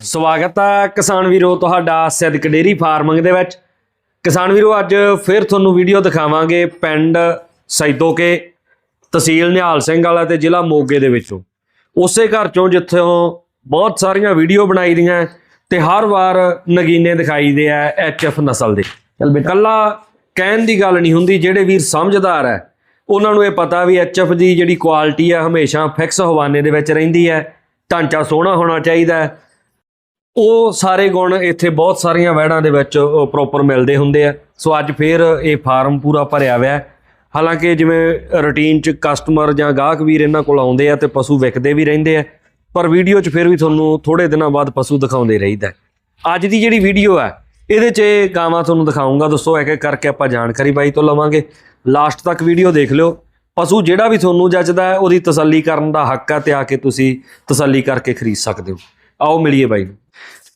ਸਵਾਗਤ ਹੈ ਕਿਸਾਨ ਵੀਰੋ ਤੁਹਾਡਾ ਸਿੱਧਕ ਡੇਰੀ ਫਾਰਮਿੰਗ ਦੇ ਵਿੱਚ। ਕਿਸਾਨ ਵੀਰੋ ਅੱਜ ਫਿਰ ਤੁਹਾਨੂੰ ਵੀਡੀਓ ਦਿਖਾਵਾਂਗੇ ਪਿੰਡ ਸੈਦੋਕੇ ਤਹਿਸੀਲ ਨਿਹਾਲ ਸਿੰਘ ਵਾਲਾ ਤੇ ਜ਼ਿਲ੍ਹਾ ਮੋਗੇ ਦੇ ਵਿੱਚੋਂ। ਉਸੇ ਘਰ ਚੋਂ ਜਿੱਥੋਂ ਬਹੁਤ ਸਾਰੀਆਂ ਵੀਡੀਓ ਬਣਾਈ ਦੀਆਂ ਤੇ ਹਰ ਵਾਰ ਨਗੀਨੇ ਦਿਖਾਈਦੇ ਆ ਐਚਐਫ ਨਸਲ ਦੇ। ਚੱਲ ਕੱਲਾ ਕਹਿਣ ਦੀ ਗੱਲ ਨਹੀਂ ਹੁੰਦੀ ਜਿਹੜੇ ਵੀਰ ਸਮਝਦਾਰ ਹੈ ਉਹਨਾਂ ਨੂੰ ਇਹ ਪਤਾ ਵੀ ਐਚਐਫ ਦੀ ਜਿਹੜੀ ਕੁਆਲਿਟੀ ਹੈ ਹਮੇਸ਼ਾ ਫਿਕਸ ਹਵਾਨੇ ਦੇ ਵਿੱਚ ਰਹਿੰਦੀ ਹੈ ਢਾਂਚਾ ਸੋਹਣਾ ਹੋਣਾ ਚਾਹੀਦਾ ਉਹ ਸਾਰੇ ਗੁਣ ਇੱਥੇ ਬਹੁਤ ਸਾਰੀਆਂ ਵਹਿੜਾਂ ਦੇ ਵਿੱਚ ਪ੍ਰੋਪਰ ਮਿਲਦੇ ਹੁੰਦੇ ਆ। ਸੋ ਅੱਜ ਫੇਰ ਇਹ ਫਾਰਮ ਪੂਰਾ ਭਰਿਆ ਹੋਇਆ ਹਾਲਾਂਕਿ ਜਿਵੇਂ ਰੁਟੀਨ ਚ ਕਸਟਮਰ ਜਾਂ ਗਾਹਕ ਵੀਰ ਇਹਨਾਂ ਕੋਲ ਆਉਂਦੇ ਆ ਤੇ ਪਸ਼ੂ ਵਿਕਦੇ ਵੀ ਰਹਿੰਦੇ ਆ, ਪਰ ਵੀਡੀਓ 'ਚ ਫਿਰ ਵੀ ਤੁਹਾਨੂੰ ਥੋੜੇ ਦਿਨਾਂ ਬਾਅਦ ਪਸ਼ੂ ਦਿਖਾਉਂਦੇ ਰਹੀਦਾ ਅੱਜ ਦੀ ਜਿਹੜੀ ਵੀਡੀਓ ਹੈ ਇਹਦੇ 'ਚ ਇਹ ਗਾਵਾਂ ਤੁਹਾਨੂੰ ਦਿਖਾਉਂਗਾ। ਦੋਸਤੋ, ਇੱਕ ਇੱਕ ਕਰਕੇ ਆਪਾਂ ਜਾਣਕਾਰੀ ਬਾਈ ਤੋਂ ਲਵਾਂਗੇ। ਲਾਸਟ ਤੱਕ ਵੀਡੀਓ ਦੇਖ ਲਿਓ। ਪਸ਼ੂ ਜਿਹੜਾ ਵੀ ਤੁਹਾਨੂੰ ਜੱਜਦਾ ਉਹਦੀ ਤਸੱਲੀ ਕਰਨ ਦਾ ਹੱਕ ਹੈ ਤੇ ਆ ਕੇ ਤੁਸੀਂ ਤਸੱਲੀ ਕਰਕੇ ਖਰੀਦ ਸਕਦੇ ਹੋ। ਆਓ ਮਿਲੀਏ ਬਾਈ। ਨੂੰ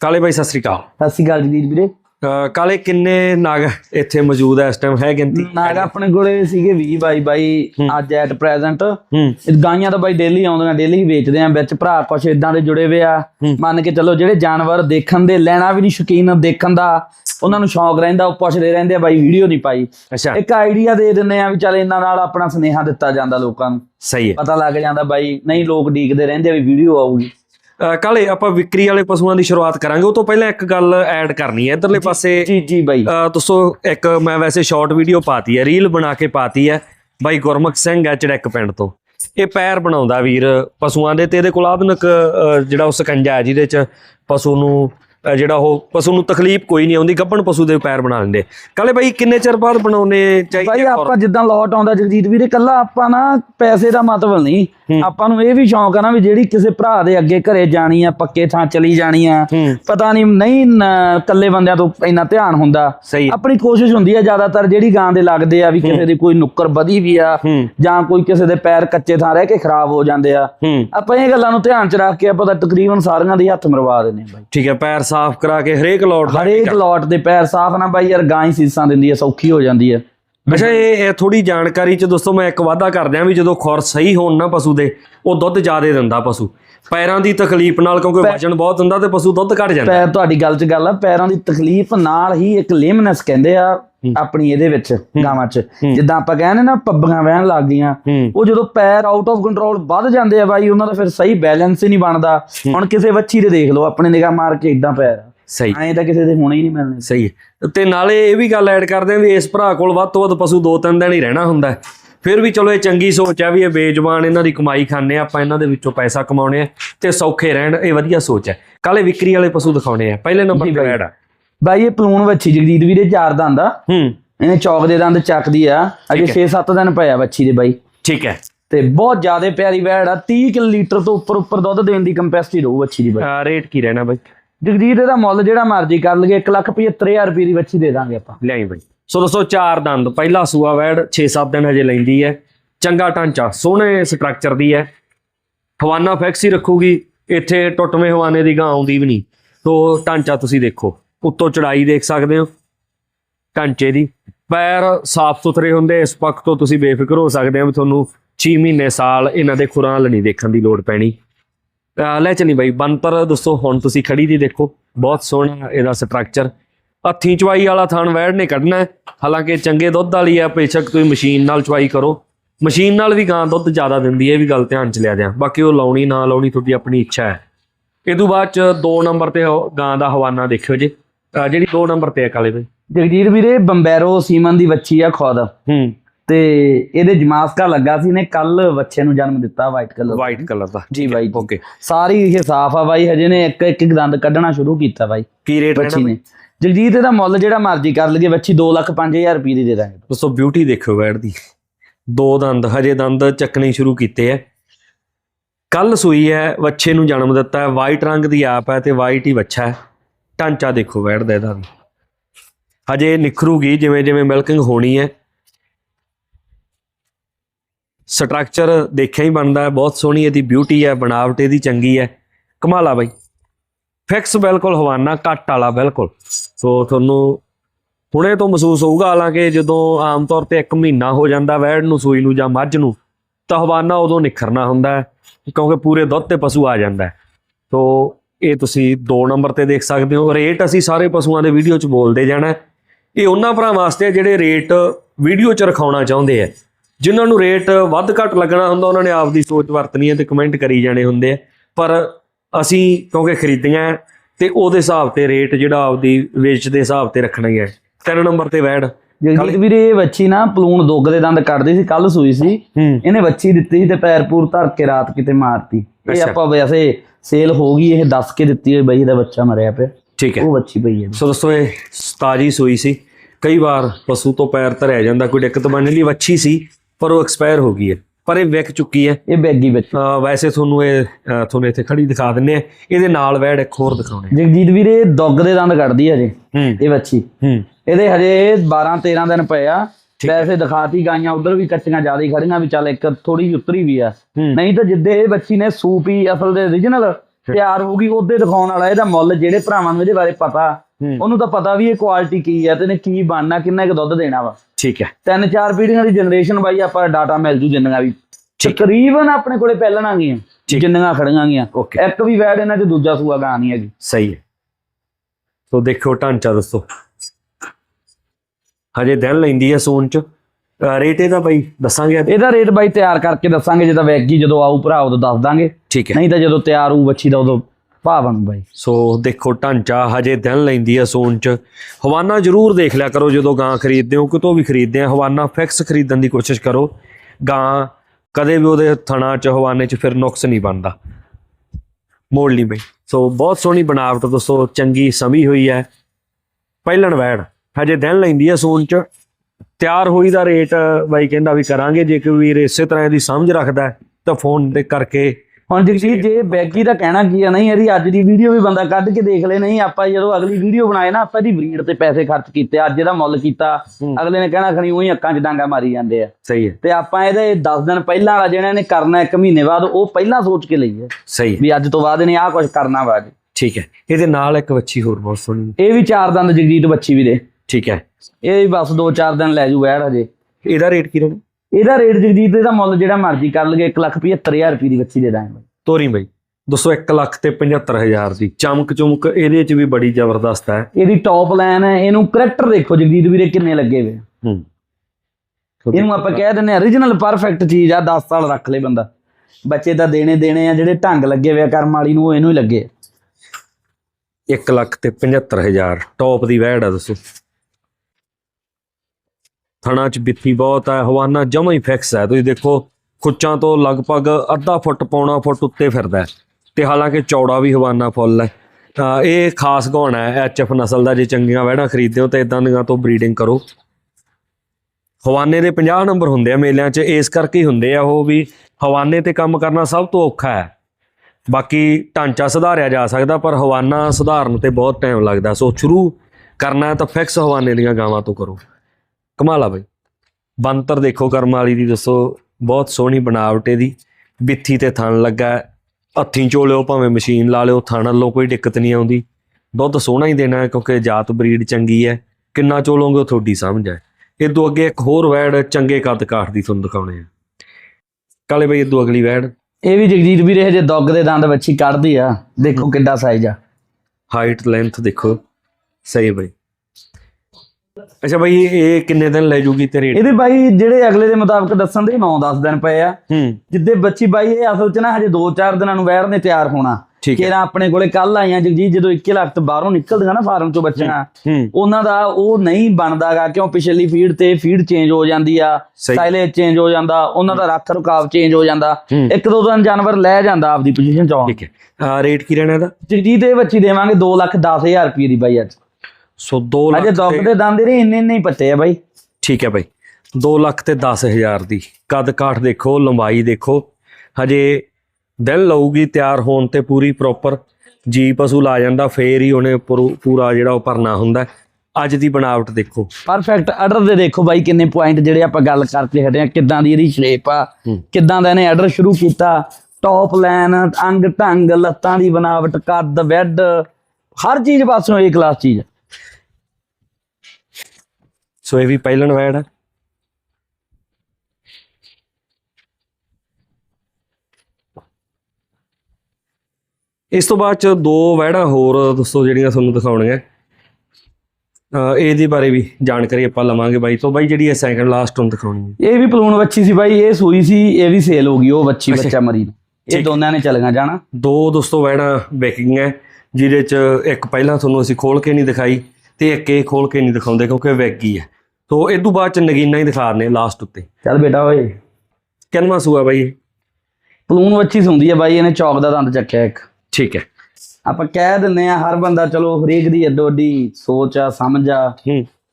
ਕਾਲੇ ਬਾਈ ਸਤਿ ਸ੍ਰੀ ਅਕਾਲ। ਸਤਿ ਸ਼੍ਰੀ ਅਕਾਲ ਜਗਦੀਸ਼ ਵੀਰੇ। ਅਹ ਕਾਲੇ ਕਿੰਨੇ ਨਗ ਇੱਥੇ ਮੌਜੂਦ ਹੈ ਇਸ ਟਾਈਮ ਹੈ ਗਿਣਤੀ? ਨਾਗ ਆਪਣੇ ਕੋਲੇ ਸੀਗੇ 20 ਬਾਈ ਬਾਈ ਅੱਜ ਐਟ ਪ੍ਰੈਜ਼ੈਂਟ ਹੂੰ। ਗਾਈਆਂ ਤਾਂ ਬਾਈ ਡੇਲੀ ਆਉਂਦੀਆਂ ਡੇਲੀ ਹੀ ਵੇਚਦੇ ਆ। ਵਿੱਚ ਭਰਾ ਕੁਛ ਇਦਾਂ ਦੇ ਜੁੜੇ ਹੋਏ ਆ। ਮੰਨ ਕੇ ਚੱਲੋ ਜਿਹੜੇ ਜਾਨਵਰ ਦੇਖਣ ਦੇ ਲੈਣਾ ਵੀ ਨਹੀਂ ਸ਼ੌਕੀਨ ਦੇਖਣ ਦਾ ਉਹਨਾਂ ਨੂੰ ਸ਼ੌਂਕ ਰਹਿੰਦਾ ਉਹ ਪੁੱਛਦੇ ਰਹਿੰਦੇ ਆ ਬਾਈ ਵੀਡੀਓ ਨਹੀਂ ਪਾਈ। ਅੱਛਾ। ਇੱਕ ਆਈਡੀਆ ਦੇ ਦਿੰਦੇ ਆ ਵੀ ਚੱਲ ਇਹਨਾਂ ਨਾਲ ਆਪਣਾ ਸੁਨੇਹਾ ਦਿੱਤਾ ਜਾਂਦਾ ਲੋਕਾਂ ਨੂੰ। ਸਹੀ ਹੈ। ਪਤਾ ਲੱਗ ਜਾਂਦਾ ਬਾਈ ਨਹੀਂ ਲੋਕ ਡੀਕਦੇ ਰਹਿੰਦੇ ਆ ਵੀ ਵੀਡੀਓ ਆਊਗੀ। ਕਾਲੇ ਆਪਾਂ ਵਿਕਰੀ ਵਾਲੇ ਪਸ਼ੂਆਂ ਦੀ ਸ਼ੁਰੂਆਤ ਕਰਾਂਗੇ। ਉਹ ਤੋਂ ਪਹਿਲਾਂ ਇੱਕ ਗੱਲ ਐਡ ਕਰਨੀ ਹੈ। ਇਧਰਲੇ ਪਾਸੇ ਜੀ ਜੀ ਬਾਈ। ਦੋਸਤੋ ਇੱਕ ਮੈਂ ਵੈਸੇ ਸ਼ਾਰਟ ਵੀਡੀਓ ਪਾਤੀ ਹੈ ਰੀਲ ਬਣਾ ਕੇ ਪਾਤੀ ਹੈ। ਬਾਈ ਗੁਰਮੁਖ ਸਿੰਘ ਹੈ ਚੜੈਕ ਪਿੰਡ ਤੋਂ। ਇਹ ਪੈਰ ਬਣਾਉਂਦਾ ਵੀਰ ਪਸ਼ੂਆਂ ਦੇ ਤੇ। ਇਹਦੇ ਕੋਲ ਆਧੁਨਿਕ ਜਿਹੜਾ ਉਹ ਸਕੰਜਾ ਹੈ ਜਿਹਦੇ ਚ ਪਸ਼ੂ ਨੂੰ ਜਿਹੜਾ ਉਹ ਪਸ਼ੂ ਨੂੰ ਤਕਲੀਫ ਕੋਈ ਨਹੀਂ ਆਉਂਦੀ। ਗੱਭਣ ਪਸ਼ੂ ਦੇ ਪੈਰ ਬਣਾ ਲੈਂਦੇ ਕਾਲੇ ਬਾਈ ਕਿੰਨੇ ਚਿਰ ਬਾਅਦ ਬਣਾਉਣੇ ਬਾਈ ਚਾਹੀਦੇ ਆ? ਆਪਾਂ ਜਿੱਦਾਂ ਲੋਟ ਆਉਂਦਾ ਜਗਜੀਤ ਵੀਰੇ ਕੱਲਾ ਆਪਾਂ ਨਾ ਪੈਸੇ ਦਾ ਮਤਲਬ ਨਹੀਂ। ਆਪਾਂ ਨੂੰ ਇਹ ਵੀ ਸ਼ੌਂਕ ਆ ਨਾ ਵੀ ਜਿਹੜੀ ਕਿਸੇ ਭਰਾ ਦੇ ਅੱਗੇ ਘਰੇ ਜਾਣੀ ਆ ਪੱਕੇ ਥਾਂ ਚਲੀ ਜਾਣੀ ਆ ਪਤਾ ਨਹੀਂ ਨਹੀਂ ਇਕੱਲੇ ਬੰਦਿਆਂ ਤੋਂ ਇੰਨਾ ਧਿਆਨ ਹੁੰਦਾ। ਆਪਣੀ ਕੋਸ਼ਿਸ਼ ਹੁੰਦੀ ਆ ਜ਼ਿਆਦਾਤਰ ਜਿਹੜੀ ਗਾਂ ਦੇ ਲੱਗਦੇ ਆ ਵੀ ਕਿਸੇ ਦੀ ਕੋਈ ਨੁੱਕਰ ਵਧੀ ਵੀ ਆ ਜਾਂ ਕੋਈ ਕਿਸੇ ਦੇ ਪੈਰ ਕੱਚੇ ਥਾਂ ਰਹਿ ਕੇ ਖਰਾਬ ਹੋ ਜਾਂਦੇ ਆ। ਆਪਾਂ ਇਹ ਗੱਲਾਂ ਨੂੰ ਧਿਆਨ ਚ ਰੱਖ ਕੇ ਆਪਾਂ ਤਾਂ ਤਕਰੀਬਨ ਸਾਰੀਆਂ ਦੇ ਹੱਥ ਮਰਵਾ ਆ ਬਾਈ। ਠੀਕ ਹੈ ਪੈਰ ਸਾਫ਼ ਕਰਾ ਕੇ ਹਰੇਕ ਲੋਟ ਹਰੇਕ ਲੋਟ ਦੇ ਪੈਰ ਸਾਫ਼ ਨਾ ਬਾਈ ਯਾਰ ਗਾਂ ਹੀ ਸੀਸਾਂ ਦਿੰਦੀ ਆ ਸੌਖੀ ਹੋ ਜਾਂਦੀ ਆ। ਅੱਛਾ ਇਹ ਇਹ ਥੋੜੀ ਜਾਣਕਾਰੀ ਚ ਦੋਸਤੋ ਮੈਂ ਇੱਕ ਵਾਅਦਾ ਕਰ ਦਿਆਂ ਵੀ ਜਦੋਂ ਖੁਰ ਸਹੀ ਹੋਣ ਨਾ ਪਸ਼ੂ ਦੇ ਉਹ ਦੁੱਧ ਜ਼ਿਆਦਾ ਦਿੰਦਾ ਪਸ਼ੂ। ਪੈਰਾਂ ਦੀ ਤਕਲੀਫ ਨਾਲ ਕਿਉਂਕਿ ਵਜਨ ਬਹੁਤ ਹੁੰਦਾ ਤੇ ਪਸ਼ੂ ਦੁੱਧ ਘਟ ਜਾਂਦਾ। ਪੈਰ ਤੁਹਾਡੀ ਗੱਲ 'ਚ ਗੱਲ ਆ ਪੈਰਾਂ ਦੀ ਤਕਲੀਫ ਨਾਲ ਹੀ ਇੱਕ ਲੇਮਨੈਸ ਕਹਿੰਦੇ ਆ ਆਪਣੀ ਇਹਦੇ ਵਿੱਚ ਗਾਵਾਂ 'ਚ। ਜਿੱਦਾਂ ਆਪਾਂ ਕਹਿੰਦੇ ਨਾ ਪੱਬੀਆਂ ਵਹਿਣ ਲੱਗ ਗਈਆਂ ਉਹ ਜਦੋਂ ਪੈਰ ਆਊਟ ਆਫ ਕੰਟਰੋਲ ਵੱਧ ਜਾਂਦੇ ਆ ਬਾਈ ਉਹਨਾਂ ਦਾ ਫਿਰ ਸਹੀ ਬੈਲੈਂਸ ਹੀ ਨਹੀਂ ਬਣਦਾ। ਹੁਣ ਕਿਸੇ ਵੱਛੀ ਦੇ ਦੇਖ ਲਓ ਆਪਣੇ ਨਿਗਾਹ ਮਾਰ ਕੇ ਇਦਾਂ ਪੈਰ ਸਹੀ। ਐਂ ਤਾਂ ਕਿਸੇ ਦੇ ਹੋਣੇ ਹੀ ਨਹੀਂ ਮਿਲਣੇ। ਸਹੀ ਹੈ। ਤੇ ਨਾਲੇ ਇਹ ਵੀ ਗੱਲ ਐਡ ਕਰਦੇ ਆ ਵੀ ਇਸ ਭਰਾ ਕੋਲ ਵੱਧ ਤੋਂ ਵੱਧ ਪਸ਼ੂ ਦੋ ਤਿੰਨ ਦਿਨ ਹੀ ਰਹਿਣਾ ਹੁੰਦਾ। ਫਿਰ ਵੀ ਚਲੋ ਇਹ ਚੰਗੀ ਸੋਚ ਹੈ ਵੀ ਇਹ ਬੇਜਵਾਨ ਇਹਨਾਂ ਦੀ ਕਮਾਈ ਖਾਣੇ ਆ ਆਪਾਂ ਇਹਨਾਂ ਦੇ ਵਿੱਚੋਂ ਪੈਸਾ ਕਮਾਉਣੇ ਆ ਤੇ ਸੌਖੇ ਰਹਿਣ ਇਹ ਵਧੀਆ ਸੋਚ ਹੈ। ਕਾਲੇ ਵਿਕਰੀ ਵਾਲੇ ਪਸ਼ੂ ਦਿਖਾਉਣੇ ਆ। ਪਹਿਲੇ ਨੰਬਰ ਤੇ ਐਡ ਆ। ਬਾਈ ਇਹ ਪਲੂਣ ਵੱਛੀ ਜਗਦੀਦ ਵੀਰੇ ਚਾਰ ਦੰਦ ਆ। ਹੂੰ। ਇਹਨੇ ਚੌਕ ਦੇ ਦੰਦ ਚੱਕਦੀ ਆ। ਅਜੇ 6-7 ਦਿਨ ਪਏ ਆ ਵੱਛੀ ਦੇ ਬਾਈ। ਠੀਕ ਹੈ। ਤੇ ਬਹੁਤ ਜ਼ਿਆਦਾ ਪਿਆਰੀ ਵੈੜ ਆ। 30 ਕਿਲੋ ਲੀਟਰ ਤੋਂ ਉੱਪਰ ਉੱਪਰ ਦੁੱਧ ਦੇਣ ਦੀ ਕੰਪੈਸਿਟੀ ਰਹੂ ਵੱਛੀ ਦੀ ਬਾਈ। ਰੇਟ ਕੀ ਰਹਿਣਾ ਬਾਈ? ਜਗਦੀਤ ਇਹਦਾ ਮੁੱਲ ਜਿਹੜਾ ਮਰਜ਼ੀ ਕਰ ਲਈਏ 175000 ਰੁਪਏ ਦੀ ਵੱਛੀ ਦੇ ਦਾਂਗੇ ਆਪਾਂ। ਲਿਆਈ ਬਾਈ। ਸੋ ਦੋਸਤੋ, ਚਾਰ ਦੰਦ, ਪਹਿਲਾ ਸੂਆ ਵੈੜ 6-7 ਦਿਨ ਹਜੇ ਲੈਂਦੀ ਹੈ। ਚੰਗਾ ਢਾਂਚਾ, ਸੋਹਣੇ ਸਟਰਕਚਰ ਦੀ ਹੈ। ਹਵਾਨਾ ਫੈਕਸੀ ਰੱਖੂਗੀ, ਇੱਥੇ ਟੁੱਟਵੇਂ ਹਵਾਨੇ ਦੀ ਗਾਂ ਆਉਂਦੀ ਵੀ ਨਹੀਂ। ਤੋ ਢਾਂਚਾ ਤੁਸੀਂ ਦੇਖੋ, ਉੱਤੋਂ ਚੜਾਈ ਦੇਖ ਸਕਦੇ ਹੋ। ਢਾਂਚੇ ਦੀ। ਪੈਰ ਸਾਫ਼ ਸੁਥਰੇ ਹੁੰਦੇ, ਇਸ ਪੱਖ ਤੋਂ ਤੁਸੀਂ ਬੇਫਿਕਰ ਹੋ ਸਕਦੇ ਹੋ ਵੀ ਤੁਹਾਨੂੰ 6 ਮਹੀਨੇ ਸਾਲ ਇਹਨਾਂ ਦੇ ਖੁਰਾਂ ਹਲ ਨਹੀਂ ਦੇਖਣ ਦੀ ਲੋੜ ਪੈਣੀ। ਲੈ ਚਲੀ ਬਾਈ ਬੰਤਰ ਦੋਸਤੋ ਹੁਣ ਤੁਸੀਂ ਖੜੀ ਦੀ ਦੇਖੋ ਬਹੁਤ ਸੋਹਣਾ ਇਹਦਾ ਸਟਰਕਚਰ ਹੱਥੀਂ ਚਵਾਈ ਵਾਲਾ ਥਣ ਵੈੜ ਨੇ ਕੱਢਣਾ ਹੈ। ਹਾਲਾਂਕਿ ਚੰਗੇ ਦੁੱਧ ਵਾਲੀ ਆ ਬੇਸ਼ੱਕ ਤੁਸੀਂ ਮਸ਼ੀਨ ਨਾਲ ਚਵਾਈ ਕਰੋ। ਮਸ਼ੀਨ ਨਾਲ ਵੀ ਗਾਂ ਦੁੱਧ ਜ਼ਿਆਦਾ ਦਿੰਦੀ ਹੈ ਇਹ ਵੀ ਗੱਲ ਧਿਆਨ ਚ ਲਿਆ ਦਿਆਂ। ਬਾਕੀ ਉਹ ਲਾਉਣੀ ਨਾ ਲਾਉਣੀ ਤੁਹਾਡੀ ਆਪਣੀ ਇੱਛਾ ਹੈ। ਇਹ ਤੋਂ ਬਾਅਦ ਚ 2 ਨੰਬਰ ਤੇ ਗਾਂ ਦਾ ਹਵਾਨਾ ਦੇਖਿਓ ਜੀ। ਜਿਹੜੀ 2 ਨੰਬਰ ਤੇ ਹੈ ਕਾਲੇ ਬਾਈ। ਜਗਜੀਤ ਵੀਰੇ ਬੰਬੈਰੋ ਸੀਮਨ ਦੀ ਵੱਛੀ ਆ ਖੁਦ। ਹੂੰ। ਤੇ ਇਹਦੇ ਜਮਾਸਕਾ ਲੱਗਾ ਸੀ ਨੇ ਕੱਲ ਬੱਚੇ ਨੂੰ ਜਨਮ ਦਿੱਤਾ ਵਾਈਟ ਕਲਰ ਵਾਈਟ ਕਲਰ ਦਾ। ਜੀ ਬਾਈ। ਓਕੇ ਸਾਰੀ ਇਹ ਸਾਫ਼ ਆ ਬਾਈ ਹਜੇ ਨੇ ਇੱਕ ਇੱਕ ਦੰਦ ਕੱਢਣਾ ਸ਼ੁਰੂ ਕੀਤਾ ਬਾਈ। ਕੀ ਰੇਟ ਰਹਿਣਾ ਨੇ। ਜਗਜੀਤ ਇਹਦਾ ਮੁੱਲ ਜਿਹੜਾ ਮਰਜ਼ੀ ਕਰ ਲਈਏ ਵੱਛੀ 2 ਲੱਖ 5000 ਰੁਪਏ ਦੀ ਦੇ ਦਾਂਗੇ। ਦੋਸਤੋ ਬਿਊਟੀ ਦੇਖਿਓ ਵੈੜ ਦੀ। ਦੋ ਦੰਦ ਹਜੇ ਦੰਦ ਚੱਕਣੇ ਸ਼ੁਰੂ ਕੀਤੇ ਐ ਕੱਲ ਸੂਈ ਹੈ ਵੱਛੇ ਨੂੰ ਜਨਮ ਦਿੱਤਾ ਹੈ। ਵਾਈਟ ਰੰਗ ਦੀ ਆਪ ਹੈ ਤੇ ਵਾਈਟ ਹੀ ਵੱਛਾ ਹੈ। ਢਾਂਚਾ ਦੇਖੋ ਵੈੜ ਦਾ ਇਹਦਾ ਹਜੇ ਨਿਖਰੂਗੀ ਜਿਵੇਂ ਜਿਵੇਂ ਮਿਲਕਿੰਗ ਹੋਣੀ ਹੈ। ਸਟਰਕਚਰ ਦੇਖਿਆ ਹੀ ਬਣਦਾ ਹੈ, ਬਹੁਤ ਸੋਹਣੀ ਇਹਦੀ ਬਿਊਟੀ ਹੈ, ਬਣਾਵਟ ਇਹਦੀ ਚੰਗੀ ਹੈ। ਕਮਾਲਾ ਬਾਈ। ਫਿਕਸ ਬਿਲਕੁਲ ਹਵਾਨਾ ਕੱਟ ਵਾਲਾ ਬਿਲਕੁਲ। ਸੋ ਤੁਹਾਨੂੰ ਹੁਣੇ ਤੋਂ ਮਹਿਸੂਸ ਹੋਊਗਾ, ਹਾਲਾਂਕਿ ਜਦੋਂ ਆਮ ਤੌਰ ਤੇ 1 ਮਹੀਨਾ ਹੋ ਜਾਂਦਾ ਵੈੜ ਨੂੰ, ਸੂਈ ਨੂੰ ਜਾਂ ਮੱਝ ਨੂੰ, ਤਾਂ ਹਵਾਨਾ ਉਦੋਂ ਨਿਖਰਨਾ ਹੁੰਦਾ ਹੈ, ਕਿਉਂਕਿ ਪੂਰੇ ਦੁੱਧ ਤੇ ਪਸ਼ੂ ਆ ਜਾਂਦਾ ਹੈ। ਸੋ ਇਹ ਤੁਸੀਂ 2 ਨੰਬਰ ਤੇ ਦੇਖ ਸਕਦੇ ਹੋ। ਰੇਟ ਅਸੀਂ ਸਾਰੇ ਪਸ਼ੂਆਂ ਦੇ ਵੀਡੀਓ 'ਚ ਬੋਲਦੇ ਜਾਣਾ ਇਹ ਉਹਨਾਂ ਭਰਾ ਵਾਸਤੇ ਜਿਹੜੇ ਰੇਟ ਵੀਡੀਓ 'ਚ ਰਖਾਉਣਾ ਚਾਹੁੰਦੇ ਆ। ਜਿਨ੍ਹਾਂ ਨੂੰ ਰੇਟ ਵੱਧ ਘੱਟ ਲੱਗਣਾ ਹੁੰਦਾ ਉਹਨਾਂ ਨੇ ਆਪਦੀ ਸੋਚ ਵਰਤਣੀ ਹੈ ਤੇ ਕਮੈਂਟ ਕਰੀ ਜਾਣੇ ਹੁੰਦੇ ਆ। ਪਰ ਅਸੀਂ ਕਿਉਂਕਿ ਖਰੀਦੀਆਂ ਤੇ ਉਹਦੇ ਹਿਸਾਬ ਤੇ ਰੇਟ ਜਿਹੜਾ ਆਪਦੀ ਵੇਚ ਦੇ ਹਿਸਾਬ ਤੇ ਰੱਖਣਾ ਹੀ ਹੈ ਤਿੰਨ ਨੰਬਰ ਤੇ ਵੈੜ ਜਗਜੀਤ ਵੀਰੇ ਇਹ ਬੱਚੀ ਨਾ ਪਲੂਣ ਦੁੱਗ ਦੇ ਦੰਦ ਕੱਢਦੀ ਸੀ ਕੱਲ ਸੂਈ ਸੀ। ਇਹਨੇ ਬੱਚੀ ਦਿੱਤੀ ਸੀ ਤੇ ਪੈਰ ਪੂਰ ਧਰ ਕੇ ਰਾਤ ਕਿਤੇ ਮਾਰਤੀ। ਇਹ। ਆਪਾਂ ਵੈਸੇ ਸੇਲ ਹੋ ਗਈ ਇਹ ਦੱਸ ਕੇ ਦਿੱਤੀ ਹੋਈ ਬਈ ਇਹਦਾ ਬੱਚਾ ਮਰਿਆ ਪਿਆ। ਠੀਕ ਹੈ ਉਹ ਬੱਚੀ ਪਈ ਹੈ ਸੋ ਦੋਸਤੋ ਇਹ ਤਾਜੀ ਸੂਈ ਸੀ। ਕਈ ਵਾਰ ਪਸ਼ੂ ਤੋਂ ਪੈਰ ਧਰਿਆ ਜਾਂਦਾ ਕੋਈ ਦਿੱਕਤ ਬਣਨ ਲਈ ਵੱਛੀ ਸੀ। ਪਰ ਉਹ ਐਕਸਪਾਇਰ ਹੋ ਗਈ ਹੈ। ਪਰ ਇਹ ਵਿਕ ਚੁੱਕੀ ਹੈ। ਇਹ ਬੈਗੀ ਅਹ ਵੈਸੇ ਤੁਹਾਨੂੰ ਇਹ ਤੁਹਾਨੂੰ ਇੱਥੇ ਖੜੀ ਦਿਖਾ ਦਿੰਨੇ ਆ ਇਹਦੇ ਨਾਲ ਵੈੜ ਇੱਕ ਹੋਰ ਦਿਖਾਉਣੇ। ਜਗਜੀਤ ਵੀਰੇ ਦੁੱਗ ਦੇ ਦੰਦ ਕੱਢਦੀ ਹੈ ਹੂੰ। ਇਹ ਬੱਚੀ ਹੂੰ। ਇਹਦੇ ਹਜੇ 12 13 ਦਿਨ ਪਏ ਆ। ਵੈਸੇ ਦਿਖਾਤੀ ਗਾਈਆਂ ਉਧਰ ਵੀ ਕੱਚੀਆਂ ਜ਼ਿਆਦਾ ਹੀ ਖੜੀਆਂ ਵੀ ਚੱਲ ਇੱਕ ਥੋੜੀ ਜਿਹੀ ਉਤਰੀ ਵੀ ਆ। ਹੂੰ। ਨਹੀਂ ਤਾਂ ਜਿੱਦੇ ਇਹ ਬੱਚੀ ਨੇ ਸੂਪੀ ਅਸਲ ਦੇ origignal ਤਿਆਰ ਹੋਊਗੀ ਉਹਦੇ ਦਿਖਾਉਣ ਵਾਲਾ ਇਹਦਾ ਮੁੱਲ ਜਿਹੜੇ ਭਰਾਵਾਂ ਨੂੰ ਇਹਦੇ ਬਾਰੇ ਪਤਾ ਹੂੰ। ਉਹਨੂੰ ਤਾਂ ਪਤਾ ਵੀ ਇਹ ਕੁਆਲਿਟੀ ਕੀ ਆ ਤੇ ਇਹਨੇ ਕੀ ਬਣਨਾ ਕਿੰਨਾ ਕੁ ਦੁੱਧ ਦੇਣਾ ਵਾ। ਠੀਕ ਹੈ। ਤਿੰਨ ਚਾਰ ਪੀੜ੍ਹੀਆਂ ਦੀ ਜਨਰੇਸ਼ਨ ਬਾਈ ਆਪਾਂ ਡਾਟਾ ਮਿਲ ਜੂ ਜਿੰਨੀਆਂ ਵੀ। ਤਕਰੀਬਨ ਆਪਣੇ ਕੋਲੇ ਪਹਿਲਾਂ ਆ ਗਈਆਂ ਜਿੰਨੀਆਂ ਖੜੀਆਂ ਗਈਆਂ। ਇੱਕ ਵੀ ਵੈਡ ਇਹਨਾਂ ਚ ਦੂਜਾ ਸੂਆ ਗਾਂ ਨਹੀਂ ਹੈਗੀ। ਸਹੀ ਹੈ। ਸੋ ਦੇਖੋ ਢਾਂਚਾ ਦੱਸੋ। ਹਜੇ ਦਿਨ ਲੈਂਦੀ ਹੈ ਸੋਨ ਚ। ਰੇਟ ਇਹਦਾ ਬਾਈ ਦੱਸਾਂਗੇ? ਇਹਦਾ ਰੇਟ ਬਾਈ ਤਿਆਰ ਕਰਕੇ ਦੱਸਾਂਗੇ ਜਦੋਂ ਵੈਗੀ ਜਦੋਂ ਆਊ ਭਰਾ ਉਦੋਂ ਦੱਸ ਦਾਂਗੇ। ਠੀਕ ਹੈ। ਨਹੀਂ ਤਾਂ ਜਦੋਂ ਤਿਆਰ ਹੋਊ ਬੱਚੀ ਦਾ ਉਦੋਂ ਭਾਅ ਬਣੂ ਬਾਈ। ਸੋ ਦੇਖੋ, ਢਾਂਚਾ ਹਜੇ ਦਿਨ ਲੈਂਦੀ ਹੈ ਸੋਨ ਚ। ਹਵਾਨਾ ਜ਼ਰੂਰ ਦੇਖ ਲਿਆ ਕਰੋ ਜਦੋਂ ਗਾਂ ਖਰੀਦਦੇ ਹੋ, ਕਿਤੋਂ ਵੀ ਖਰੀਦਦੇ ਆ। ਹਵਾਨਾ ਫਿਕਸ ਖਰੀਦਣ ਦੀ ਕੋਸ਼ਿਸ਼ ਕਰੋ। ਗਾਂ ਕਦੇ ਵੀ ਉਹਦੇ ਥਣਾ ਚ, ਹਵਾਨੇ ਚ ਫਿਰ ਨੁਕਸ ਨਹੀਂ ਬਣਦਾ। ਮੋੜ ਲਈ ਬਈ। ਸੋ ਬਹੁਤ ਸੋਹਣੀ ਬਣਾਵਟ ਦੋਸਤੋ, ਚੰਗੀ ਸਮੀ ਹੋਈ ਹੈ। ਪਹਿਲਣ ਵੈੜ, ਹਜੇ ਦਿਨ ਲੈਂਦੀ ਹੈ ਸੋਨ ਚ। ਤਿਆਰ ਹੋਈ ਦਾ ਰੇਟ ਬਾਈ ਕਹਿੰਦਾ ਵੀ ਕਰਾਂਗੇ, ਜੇ ਕੋਈ ਵੀਰ ਇਸੇ ਤਰ੍ਹਾਂ ਦੀ ਸਮਝ ਰੱਖਦਾ ਤਾਂ ਫੋਨ ਤੇ ਕਰਕੇ ਹੁਣ ਜਗਜੀਤ ਜੇ ਬੈਗੀ ਦਾ ਕਹਿਣਾ ਕੀ ਆ ਨਹੀਂ ਇਹਦੀ ਅੱਜ ਦੀ ਵੀਡੀਓ ਵੀ ਬੰਦਾ ਕੱਢ ਕੇ ਦੇਖ ਲੈ ਨਹੀਂ ਆਪਾਂ ਜਦੋਂ ਅਗਲੀ ਵੀਡੀਓ ਬਣਾਏ ਨਾ ਆਪਾਂ ਇਹਦੀ ਬਰੀਡ ਤੇ ਪੈਸੇ ਖਰਚ ਕੀਤੇ ਅੱਜ ਇਹਦਾ ਮੁੱਲ ਕੀਤਾ। ਅਗਲੇ ਨੇ ਕਹਿਣਾ ਖਣੀ ਉਹੀ ਅੱਖਾਂ 'ਚ ਡਾਂਗਾ ਮਾਰੀ ਜਾਂਦੇ ਆ। ਸਹੀ ਹੈ। ਤੇ ਆਪਾਂ ਇਹਦੇ 10 ਦਿਨ ਪਹਿਲਾਂ ਵਾਲਾ ਜਿਹੜਾ ਇਹਨੇ ਕਰਨਾ ਇੱਕ ਮਹੀਨੇ ਬਾਅਦ ਉਹ ਪਹਿਲਾਂ ਸੋਚ ਕੇ ਲਈ ਹੈ। ਸਹੀ ਹੈ। ਵੀ ਅੱਜ ਤੋਂ ਬਾਅਦ ਇਹਨੇ ਆਹ ਕੁਝ ਕਰਨਾ ਵਾ ਅੱਜ। ਠੀਕ ਹੈ। ਇਹਦੇ ਨਾਲ ਇੱਕ ਬੱਚੀ ਹੋਰ ਬਹੁਤ ਸੋਹਣੀ ਇਹ ਵੀ ਚਾਰ ਦੰਦ ਜਗਜੀਤ ਬੱਚੀ ਵੀ ਦੇ। ਠੀਕ ਹੈ। ਇਹ ਵੀ ਬਸ 2-4 ਦਿਨ ਲੈ ਜੂ ਬੈਠ ਹਜੇ। ਇਹਦਾ ਰੇਟ ਕੀ ਰਹਿਣਾ ਇਹਦਾ ਰੇਟ ਜਗਜੀਤ ਇਹਦਾ ਮੁੱਲ ਜਿਹੜਾ ਮਰਜ਼ੀ ਕਰ ਲਗੇ 1,75,000 ਰੁਪਏ ਦੀ ਬੱਚੀ ਦੇ ਦਾਂਗੇ ਤੋਰੀ ਬਈ। ਦੋਸਤੋ 1 ਲੱਖ ਤੇ 75000 ਦੀ ਚਮਕ ਚੁਮਕ ਇਹਦੇ ਚ ਵੀ ਬੜੀ ਜ਼ਬਰਦਸਤ ਹੈ। ਇਹਦੀ ਟੌਪ ਲਾਈਨ ਹੈ ਇਹਨੂੰ ਕਰੈਕਟਰ ਦੇਖੋ ਜਗਜੀਤ ਵੀਰੇ ਕਿੰਨੇ ਲੱਗੇ ਵੇ। ਹੂੰ। ਇਹਨੂੰ ਆਪਾਂ ਕਹਿ ਦਿੰਦੇ ਆ origignal ਪਰਫੈਕਟ ਚੀਜ਼ ਆ 10 ਸਾਲ ਰੱਖ ਲੈ ਬੰਦਾ। ਬੱਚੇ ਤਾਂ ਦੇਣੇ ਦੇਣੇ ਆ ਜਿਹੜੇ ਢੰਗ ਲੱਗੇ ਵੇ ਕਰਮ ਵਾਲੀ ਨੂੰ ਉਹ ਇਹਨੂੰ ਹੀ ਲੱਗੇ। 1 ਲੱਖ ਤੇ 75000 ਟੌਪ ਦੀ ਵੈੜ ਆ ਦੱਸੋ। ਥਣਾ ਚ ਬਿੱਥੀ ਬਹੁਤ ਹੈ, ਹਵਾਨਾ ਜਮਾ ਹੀ ਫਿਕਸ ਹੈ। ਤੁਸੀਂ ਦੇਖੋ, ਖੁੱਚਾਂ ਤੋਂ ਲਗਭਗ ਅੱਧਾ ਫੁੱਟ ਪੌਣਾ ਫੁੱਟ ਉੱਤੇ ਫਿਰਦਾ ਹੈ ਤੇ ਹਾਲਾਂਕਿ ਚੌੜਾ ਵੀ ਹਵਾਨਾ ਫੁੱਲ ਹੈ। ਤਾਂ ਇਹ ਖਾਸ ਗਾਉਣਾ ਹੈ ਐਚਐਫ ਨਸਲ ਦਾ, ਜੇ ਚੰਗੀਆਂ ਵੈੜਾਂ ਖਰੀਦਦੇ ਹੋ ਤਾਂ ਇਦਾਂ ਦੀਆਂ ਤੋਂ ਬਰੀਡਿੰਗ ਕਰੋ। ਹਵਾਨੇ ਦੇ 50 ਨੰਬਰ ਹੁੰਦੇ ਆ ਮੇਲਿਆਂ 'ਚ, ਇਸ ਕਰਕੇ ਹੀ ਹੁੰਦੇ ਆ ਉਹ ਵੀ ਹਵਾਨੇ ਤੇ ਕੰਮ ਕਰਨਾ ਸਭ ਤੋਂ ਔਖਾ ਹੈ। ਬਾਕੀ ਢਾਂਚਾ ਸੁਧਾਰਿਆ ਜਾ ਸਕਦਾ, ਪਰ ਹਵਾਨਾ ਸੁਧਾਰਨ ਤੇ ਬਹੁਤ ਟਾਈਮ ਲੱਗਦਾ। ਸੋ ਸ਼ੁਰੂ ਕਰਨਾ ਤਾਂ ਫਿਕਸ ਹਵਾਨੇ ਦੀਆਂ ਗਾਵਾਂ ਤੋਂ ਕਰੋ। ਕਮਾਲਾ ਬਈ। ਬੰਤਰ ਦੇਖੋ ਕਰਮ ਵਾਲੀ ਦੀ ਦੱਸੋ ਬਹੁਤ ਸੋਹਣੀ ਬਣਾਵਟ ਇਹਦੀ। ਬਿੱਥੀ ਤੇ ਥਣ ਲੱਗਾ। ਹੱਥੀਂ ਚੋਲਿਓ ਭਾਵੇਂ ਮਸ਼ੀਨ ਲਾ ਲਿਓ ਥਣ ਵੱਲੋਂ ਕੋਈ ਦਿੱਕਤ ਨਹੀਂ ਆਉਂਦੀ। ਦੁੱਧ ਸੋਹਣਾ ਹੀ ਦੇਣਾ ਕਿਉਂਕਿ ਜਾਤ ਬਰੀਡ ਚੰਗੀ ਹੈ। ਕਿੰਨਾ ਚੋਲੋਗੇ ਉਹ ਤੁਹਾਡੀ ਸਮਝ ਹੈ। ਇਹ ਤੋਂ ਅੱਗੇ ਇੱਕ ਹੋਰ ਵੈੜ ਚੰਗੇ ਕੱਦ ਕਾਠ ਦੀ ਤੁਹਾਨੂੰ ਦਿਖਾਉਣੇ ਆ। ਕਾਲੇ ਬਈ ਇਹ ਤੋਂ ਅਗਲੀ ਵੈੜ। ਇਹ ਵੀ ਜਗਜੀਤ ਵੀਰੇ ਹਜੇ ਦੁੱਗ ਦੇ ਦੰਦ ਬੱਚੀ ਕੱਢਦੀ ਆ ਦੇਖੋ ਕਿੱਡਾ ਸਾਈਜ਼ ਆ। ਹਾਈਟ ਲੈਂਥ ਦੇਖੋ। ਸਹੀ ਬਈ। ਅੱਛਾ ਬਈ ਇਹ ਕਿੰਨੇ ਦਿਨ ਲੈ ਜੂਗੀ ਤੇ ਰੇਟ ਇਹਦੇ ਬਾਈ ਜਿਹੜੇ ਅਗਲੇ ਦੇ ਮੁਤਾਬਕ ਦੱਸਣ ਦੇ 9-10 ਦਿਨ ਪਏ ਆ। ਹੂੰ। ਜਿੱਦੇ ਬੱਚੀ ਬਾਈ ਇਹ ਅਸਲ 'ਚ ਨਾ ਹਜੇ 2-4 ਦਿਨਾਂ ਨੂੰ ਵੈਰ ਨੇ ਤਿਆਰ ਹੋਣਾ। ਕਿਹੜਾ ਆਪਣੇ ਕੋਲੇ ਕੱਲ ਆਈਆਂ ਜਗਜੀਤ ਜਦੋਂ 21 ਲੱਖ ਤੋਂ ਬਾਹਰੋਂ ਨਿਕਲਦੀਆਂ ਨਾ ਫਾਰਮ ਚੋਂ ਬੱਚੀਆਂ ਉਹਨਾਂ ਦਾ ਉਹ ਨਹੀਂ ਬਣਦਾਗਾ ਕਿਉਂ ਪਿਛਲੀ ਫੀਡ ਤੇ ਫੀਡ ਚੇਂਜ ਹੋ ਜਾਂਦੀ ਆ ਸਾਈਲੇਜ ਚੇਂਜ ਹੋ ਜਾਂਦਾ ਉਹਨਾਂ ਦਾ ਰੱਖ ਰੁਕਾਵ ਚੇਂਜ ਹੋ ਜਾਂਦਾ। ਇੱਕ ਦੋ ਦਿਨ ਜਾਨਵਰ ਲੈ ਜਾਂਦਾ ਆਪਦੀ ਪੋਜੀਸ਼ਨ ਚ। ਠੀਕ ਹੈ। ਰੇਟ ਕੀ ਰਹਿਣਾ ਇਹਦਾ? ਜਗਜੀਤ ਇਹ ਬੱਚੀ ਦੇਵਾਂਗੇ 2 ਲੱਖ 10000 ਰੁਪਏ ਦੀ ਬਾਈ ਅੱਜ। ਸੋ 2 ਅਜੇ ਲੱਖ ਦੁੱਗ ਤੇ- ਦੇ ਦੰਦ ਇਹਦੇ ਇੰਨੇ ਇੰਨੇ ਹੀ ਪੱਟੇ ਆ ਬਾਈ। ਠੀਕ ਹੈ ਬਾਈ। 2 ਲੱਖ ਤੇ 10000 ਦੀ। ਕੱਦ ਕਾਠ ਦੇਖੋ ਲੰਬਾਈ ਦੇਖੋ। ਹਜੇ ਦਿਨ ਲਊਗੀ ਤਿਆਰ ਹੋਣ ਤੇ ਪੂਰੀ ਪ੍ਰੋਪਰ ਜੀ ਪਸ਼ੂ ਲਾ ਜਾਂਦਾ ਫੇਰ ਹੀ ਉਹਨੇ ਪੂਰੂ- ਜਿਹੜਾ ਉਹ ਭਰਨਾ ਹੁੰਦਾ। ਅੱਜ ਦੀ ਬਣਾਵਟ ਦੇਖੋ। ਪਰਫੈਕਟ ਆਰਡਰ ਦੇ ਦੇਖੋ ਬਾਈ ਕਿੰਨੇ ਪੁਆਇੰਟ ਜਿਹੜੇ ਆਪਾਂ ਗੱਲ ਕਰਕੇ ਹਟੇ ਆ ਕਿੱਦਾਂ ਦੀ ਇਹਦੀ ਸ਼ੇਪ ਆ। ਕਿੱਦਾਂ ਦਾ ਇਹਨੇ ਆਰਡਰ ਸ਼ੁਰੂ ਕੀਤਾ। ਟੌਪ ਲਾਈਨ ਅੰਗ ਢੰਗ ਲੱਤਾਂ ਦੀ ਬਣਾਵਟ ਕੱਦ ਬੈੱਡ ਹਰ ਚੀਜ਼ ਪਾਸੋਂ ਏ ਕਲਾਸ ਚੀਜ਼। ਸੋ ਇਹ ਵੀ ਪਹਿਲਣ ਵੈੜ ਹੈ ਇਸ ਤੋਂ ਬਾਅਦ ਚ ਦੋ ਵਹਿੜਾਂ ਹੋਰ ਦੋਸਤੋ ਜਿਹੜੀਆਂ ਤੁਹਾਨੂੰ ਦਿਖਾਉਣੀਆਂ ਅਹ ਇਹਦੇ ਬਾਰੇ ਵੀ ਜਾਣਕਾਰੀ ਆਪਾਂ ਲਵਾਂਗੇ ਬਾਈ ਤੋਂ ਬਾਈ ਜਿਹੜੀ ਇਹ ਸੈਕੰਡ ਲਾਸਟ ਹੁਣ ਦਿਖਾਉਣੀ ਹੈ ਇਹ ਵੀ ਪਲੂਣ ਬੱਚੀ ਸੀ ਬਾਈ ਇਹ ਸੂਈ ਸੀ ਇਹ ਵੀ ਸੇਲ ਹੋ ਗਈ ਉਹ ਬੱਚੀ। ਬੱਚਾ ਮਰੀ। ਇਹ। ਦੋਨਾਂ ਨੇ ਚਲੀਆਂ ਜਾਣਾ ਦੋ ਦੋਸਤੋ ਵਹਿੜਾਂ ਵਿਕੀਆਂ ਜਿਹਦੇ ਚ ਇੱਕ ਪਹਿਲਾਂ ਤੁਹਾਨੂੰ ਅਸੀਂ ਖੋਲ ਕੇ ਨਹੀਂ ਦਿਖਾਈ ਤੇ ਇਹ ਖੋਲ ਕੇ ਨਹੀਂ ਦਿਖਾਉਂਦੇ ਕਿਉਂਕਿ ਵਿਕ ਗਈ ਹੈ। ਤੋਂ ਇਹ ਤੋਂ ਬਾਅਦ ਚ ਨਗੀਨਾ ਹੀ ਦਿਖਾਣੇ ਲਾਸਟ ਉੱਤੇ। ਚੱਲ ਬੇਟਾ ਓਏ। ਕਿੰਨਵਾਂ ਸੂਆ ਬਾਈ? ਪਲੂਣ ਬੱਚੀ ਸੁੰਦੀ ਹੈ ਬਾਈ ਇਹਨੇ ਚੌਕ ਦਾ ਦੰਦ ਚੱਕਿਆ ਇੱਕ। ਠੀਕ ਹੈ। ਆਪਾਂ ਕਹਿ ਦਿੰਨੇ ਆ ਹਰ ਬੰਦਾ ਚਲੋ ਹਰੇਕ ਦੀ ਅੱਡੋ ਅੱਡੀ ਸੋਚ ਆ ਸਮਝ ਆ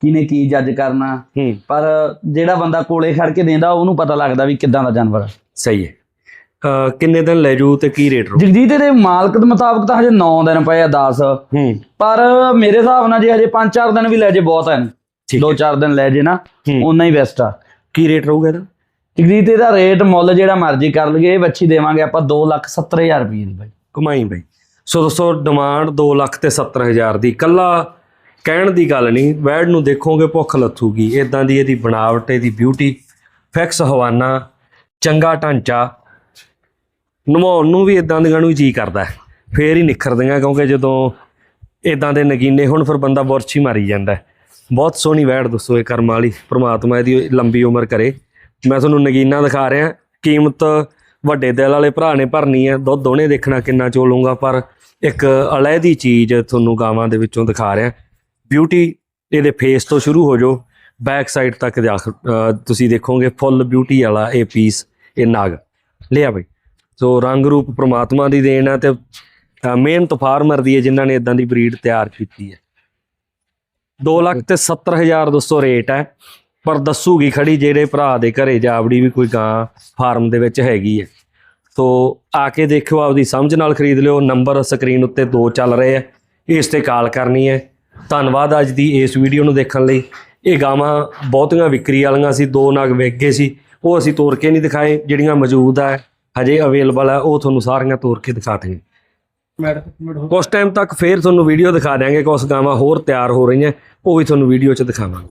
ਕਿਨੇ ਕੀ ਜੱਜ ਕਰਨਾ। ਪਰ ਜਿਹੜਾ ਬੰਦਾ ਕੋਲੇ ਖੜ ਕੇ ਦਿੰਦਾ ਉਹਨੂੰ ਪਤਾ ਲੱਗਦਾ ਵੀ ਕਿੱਦਾਂ ਦਾ ਜਾਨਵਰ। ਸਹੀ ਹੈ। ਕਿੰਨੇ ਦਿਨ ਲੈ ਜੂ ਤੇ ਕੀ ਰੇਟ ਰੂ ਜਗਜੀਤ ਦੇ ਮਾਲਕ ਦੇ ਮੁਤਾਬਕ ਤਾਂ ਹਜੇ 9 ਦਿਨ ਪਏ ਆ 10 ਹੂੰ। ਪਰ ਮੇਰੇ ਹਿਸਾਬ ਨਾਲ ਜੇ ਹਜੇ 5-4 ਦਿਨ ਵੀ ਲੈ ਜੇ ਬਹੁਤ ਹੈ ਠੀਕ ਹੈ। 2-4 ਦਿਨ ਲੈ ਜੇ ਨਾ। ਉਨਾ ਹੀ ਬੈਸਟ ਆ। ਕੀ ਰੇਟ ਰਹੂਗਾ ਇਹਦਾ? ਜਗਜੀਤ ਇਹਦਾ ਰੇਟ ਮੁੱਲ ਜਿਹੜਾ ਮਰਜ਼ੀ ਕਰ ਲਈਏ ਇਹ ਬੱਚੀ ਦੇਵਾਂਗੇ ਆਪਾਂ 270000 ਰੁਪਏ ਦੀ ਬਾਈ। ਕਮਾਈ ਬਈ। ਸੋ ਦੋਸਤੋ ਡਿਮਾਂਡ 2 ਲੱਖ ਤੇ 70000 ਦੀ। ਕੱਲਾ ਕਹਿਣ ਦੀ ਗੱਲ ਨਹੀਂ ਵੈੜ ਨੂੰ ਦੇਖੋਗੇ ਭੁੱਖ ਲੱਥੂਗੀ। ਇਦਾਂ ਦੀ ਇਹਦੀ ਬਣਾਵਟ ਇਹਦੀ ਬਿਊਟੀ ਫਿਕਸ ਹਵਾਨਾ ਚੰਗਾ ਢਾਂਚਾ। ਨਮਾਉਣ ਨੂੰ ਵੀ ਇਦਾਂ ਦੀਆਂ ਨੂੰ ਜੀ ਕਰਦਾ ਹੈ। ਫੇਰ ਹੀ ਨਿਖਰਦੀਆਂ ਕਿਉਂਕਿ ਜਦੋਂ ਇਦਾਂ ਦੇ ਨਗੀਨੇ ਹੁਣ, ਫਿਰ ਬੰਦਾ ਬੁਰਛੀ ਮਾਰੀ ਜਾਂਦਾ ਬਹੁਤ ਸੋਹਣੀ ਵੈੜ ਦੱਸੋ ਇਹ ਕਰਮ ਵਾਲੀ ਪ੍ਰਮਾਤਮਾ ਇਹਦੀ ਲੰਬੀ ਉਮਰ ਕਰੇ। ਮੈਂ ਤੁਹਾਨੂੰ ਨਗੀਨਾ ਦਿਖਾ ਰਿਹਾ ਕੀਮਤ ਵੱਡੇ ਦਿਲ ਵਾਲੇ ਭਰਾ ਨੇ ਭਰਨੀ ਹੈ। ਦੁੱਧ ਦੋਨੇ ਦੇਖਣਾ ਕਿੰਨਾ ਚੋਲੂਗਾ, ਪਰ ਇੱਕ ਅਲੈਦੀ ਚੀਜ਼ ਤੁਹਾਨੂੰ ਗਾਵਾਂ ਦੇ ਵਿੱਚੋਂ ਦਿਖਾ ਰਿਹਾ ਬਿਊਟੀ ਇਹਦੇ ਫੇਸ ਤੋਂ ਸ਼ੁਰੂ ਹੋ ਜਾਓ। ਬੈਕ ਸਾਈਡ ਤੱਕ ਜਾ ਅਹ ਤੁਸੀਂ ਦੇਖੋਗੇ ਫੁੱਲ ਬਿਊਟੀ ਵਾਲਾ ਇਹ ਪੀਸ ਇਹ ਨਾਗ। ਲਿਆ ਬਈ। ਸੋ ਰੰਗ ਰੂਪ ਪ੍ਰਮਾਤਮਾ ਦੀ ਦੇਣ ਹੈ ਤੇ ਮਿਹਨਤ ਫਾਰਮਰ ਦੀ ਹੈ ਜਿਨ੍ਹਾਂ ਨੇ ਇਦਾਂ ਦੀ ਬਰੀਡ ਤਿਆਰ ਕੀਤੀ ਹੈ। 2 ਲੱਖ ਤੇ 70000 ਦੋਸਤੋ ਰੇਟ ਹੈ, ਪਰ ਦੱਸੂਗੀ ਖੜੀ ਜਿਹੜੇ ਭਰਾ ਦੇ ਘਰੇ ਜਾਵੜੀ ਵੀ ਕੋਈ ਗਾਂ ਫਾਰਮ ਦੇ ਵਿੱਚ ਹੈਗੀ ਹੈ। ਸੋ ਆ ਕੇ ਦੇਖਿਓ, ਆਪਦੀ ਸਮਝ ਨਾਲ ਖਰੀਦ ਲਿਓ। ਨੰਬਰ ਸਕਰੀਨ ਉੱਤੇ ਦੋ ਚੱਲ ਰਹੇ ਆ ਇਸ ਤੇ ਕਾਲ ਕਰਨੀ ਹੈ। ਧੰਨਵਾਦ ਅੱਜ ਦੀ ਇਸ ਵੀਡੀਓ ਨੂੰ ਦੇਖਣ ਲਈ। ਇਹ ਗਾਵਾਂ ਬਹੁਤੀਆਂ ਵਿਕਰੀ ਵਾਲੀਆਂ ਸੀ, ਦੋ ਨਗ ਵਿਕ ਸੀ। ਉਹ ਅਸੀਂ ਤੋੜ ਕੇ ਨਹੀਂ ਦਿਖਾਏ, ਜਿਹੜੀਆਂ ਮੌਜੂਦ ਆ। ਹਜੇ ਅਵੇਲੇਬਲ ਆ ਉਹ ਤੁਹਾਨੂੰ ਸਾਰੀਆਂ ਤੋੜ ਕੇ ਦਿਖਾ ਦੇਵਾਂਗੇ ਕੁਝ ਟਾਈਮ ਤੱਕ ਫੇਰ ਤੁਹਾਨੂੰ ਵੀਡੀਓ ਦਿਖਾ ਦਿਆਂਗੇ ਕੁਝ ਗਾਵਾਂ ਹੋਰ ਤਿਆਰ ਹੋ ਰਹੀਆਂ ਉਹ ਵੀ ਤੁਹਾਨੂੰ ਵੀਡੀਓ 'ਚ ਦਿਖਾਵਾਂਗੇ।